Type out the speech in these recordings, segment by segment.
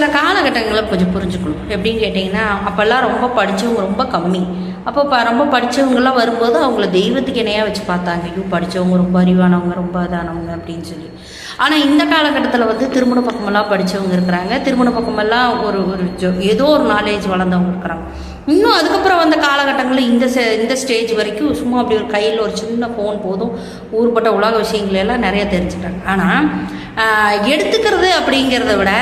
சில காலகட்டங்களை கொஞ்சம் புரிஞ்சுக்கணும். எப்படின்னு கேட்டிங்கன்னா அப்போல்லாம் ரொம்ப படித்தவங்க ரொம்ப கம்மி. அப்போ இப்போ ரொம்ப படித்தவங்கெல்லாம் வரும்போது அவங்கள தெய்வத்துக்கு இணையாக வச்சு பார்த்தாங்க. ஐயோ படித்தவங்க ரொம்ப அறிவானவங்க ரொம்ப இதானவங்க அப்படின்னு சொல்லி. ஆனால் இந்த காலகட்டத்தில் வந்து திருமண பக்கமெல்லாம் படித்தவங்க இருக்கிறாங்க. திருமண பக்கமெல்லாம் ஒரு ஒரு ஜோ ஏதோ ஒரு நாலேஜ் வளர்ந்தவங்க இருக்கிறாங்க. இன்னும் அதுக்கப்புறம் வந்த காலகட்டங்களில் இந்த செ- இந்த ஸ்டேஜ் வரைக்கும் சும்மா அப்படி ஒரு கையில் ஒரு சின்ன ஃபோன் போதும். ஊர்பட்ட உலக விஷயங்களெல்லாம் நிறைய தெரிஞ்சுட்டாங்க ஆனால் எடுத்துக்கிறது அப்படிங்கிறத விட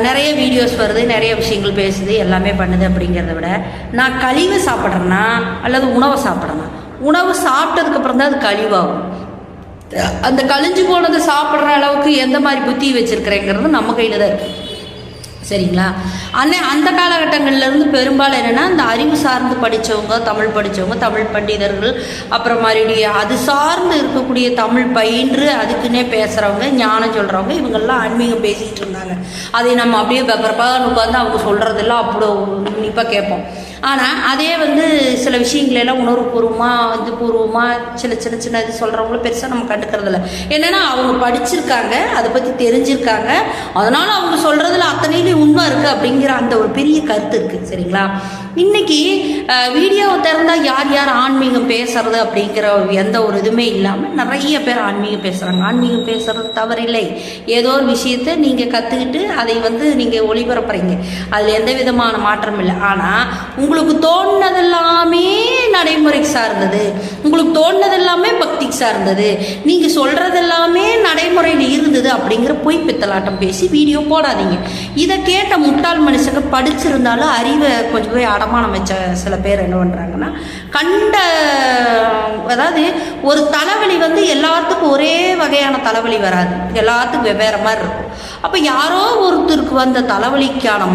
நிறைய வீடியோஸ் வருது நிறைய விஷயங்கள் பேசுது எல்லாமே பண்ணுது அப்படிங்கிறத விட நான் கழிவு சாப்பிட்றேன்னா அல்லது உணவை சாப்பிட்றேன்னா உணவு சாப்பிட்டதுக்கப்புறம் தான் அது கழிவாகும். அந்த கழிஞ்சு போனதை சாப்பிட்ற அளவுக்கு எந்த மாதிரி புத்தி வச்சிருக்கிறேங்கிறது நம்ம கையில் தான் இருக்குது சரிங்களா? அண்ணே அந்த காலகட்டங்கள்லேருந்து பெரும்பாலும் என்னென்னா இந்த அறிவு சார்ந்து படித்தவங்க தமிழ் படித்தவங்க தமிழ் பண்டிதர்கள் அப்புறம் மறுபடியும் அது சார்ந்து இருக்கக்கூடிய தமிழ் பயின்று அதுக்குன்னே பேசுகிறவங்க ஞானம் சொல்கிறவங்க இவங்கெல்லாம் ஆன்மீகம் பேசிகிட்டு இருந்தாங்க. அதை நம்ம அப்படியே பெப்பரப்பாக உட்காந்து அவங்க சொல்கிறதெல்லாம் அவ்வளோ உன்னிப்பாக கேட்போம். ஆனால் அதே வந்து சில விஷயங்களெல்லாம் உணர்வுபூர்வமாக இது பூர்வமாக சில சின்ன சின்ன இது சொல்கிறவங்களும் பெருசாக நம்ம கண்டுக்கிறதில்ல. என்னென்னா அவங்க படிச்சிருக்காங்க அதை பற்றி தெரிஞ்சிருக்காங்க. அதனால் அவங்க சொல்கிறதுல அத்தனையிலையும் உண்மை இருக்குது அப்படிங்கிற அந்த ஒரு பெரிய கருத்து இருக்குது சரிங்களா? இன்னைக்கு வீடியோவை திறந்தால் யார் யார் ஆன்மீகம் பேசுறது அப்படிங்கிற எந்த ஒரு இதுவுமே இல்லாமல் நிறைய பேர் ஆன்மீகம் பேசுகிறாங்க ஆன்மீகம் பேசுறது தவறில்லை. ஏதோ ஒரு விஷயத்தை நீங்கள் கற்றுக்கிட்டு அதை வந்து நீங்கள் ஒளிபரப்புறீங்க. அதில் எந்த விதமான மாற்றம் இல்லை. ஆனால் உங்களுக்கு தோணுனதெல்லாம் நடைமுறைக்கு சார்ந்தது. உங்களுக்கு தோணுனதெல்லாமே பக்திக்கு சார்ந்தது. நீங்கள் சொல்கிறதெல்லாமே நடைமுறையில் இருந்தது அப்படிங்கிற பொய் பித்தலாட்டம் பேசி வீடியோ போடாதீங்க. இதை கேட்ட முட்டாள் மனுஷங்க படிச்சிருந்தாலும் அறிவை கொஞ்சம் போய் அடமானம் வச்ச சில பேர் என்ன பண்ணுறாங்கன்னா கண்ட அதாவது ஒரு தலைவலி வந்து எல்லாத்துக்கும் ஒரே வகையான தலைவலி வராது. எல்லாத்துக்கும் வெவ்வேறு மாதிரி இருக்கும். அப்போ யாரோ ஒருத்தருக்கு வந்த தலைவலிக்கான